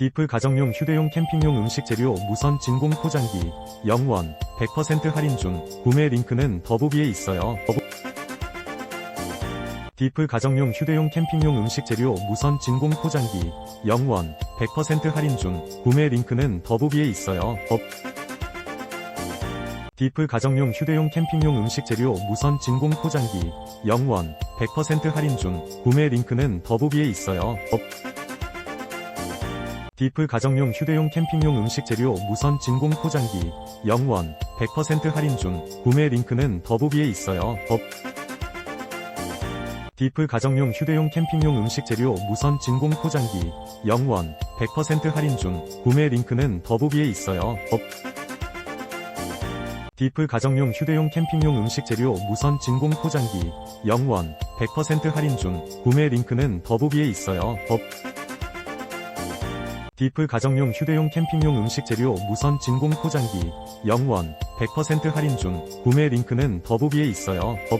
디프 가정용 휴대용 캠핑용 음식 재료 무선 진공 포장기 0원 100% 할인 중 구매 링크는 더보기에 있어요. 디프 가정용 휴대용 캠핑용 음식 재료 무선 진공 포장기 0원 100% 할인 중 구매 링크는 더보기에 있어요. 더... 디프 가정용 휴대용 캠핑용 음식 재료 무선 진공 포장기 0원 100% 할인 중 구매 링크는 더보기에 있어요. 더... 디프 가정용 휴대용 캠핑용 음식 재료 무선 진공 포장기 0원 100% 할인 중 구매 링크는 더보기에 있어요. 더... 디프 가정용 휴대용 캠핑용 음식 재료 무선 진공 포장기 0원 100% 할인 중 구매 링크는 더보기에 있어요. 더... 디프 가정용 휴대용 캠핑용 음식 재료 무선 진공 포장기 0원 100% 할인 중 구매 링크는 더보기에 있어요. 더... 디프 가정용 휴대용 캠핑용 음식 재료 무선 진공 포장기 0원 100% 할인 중 구매 링크는 더보기에 있어요. 더...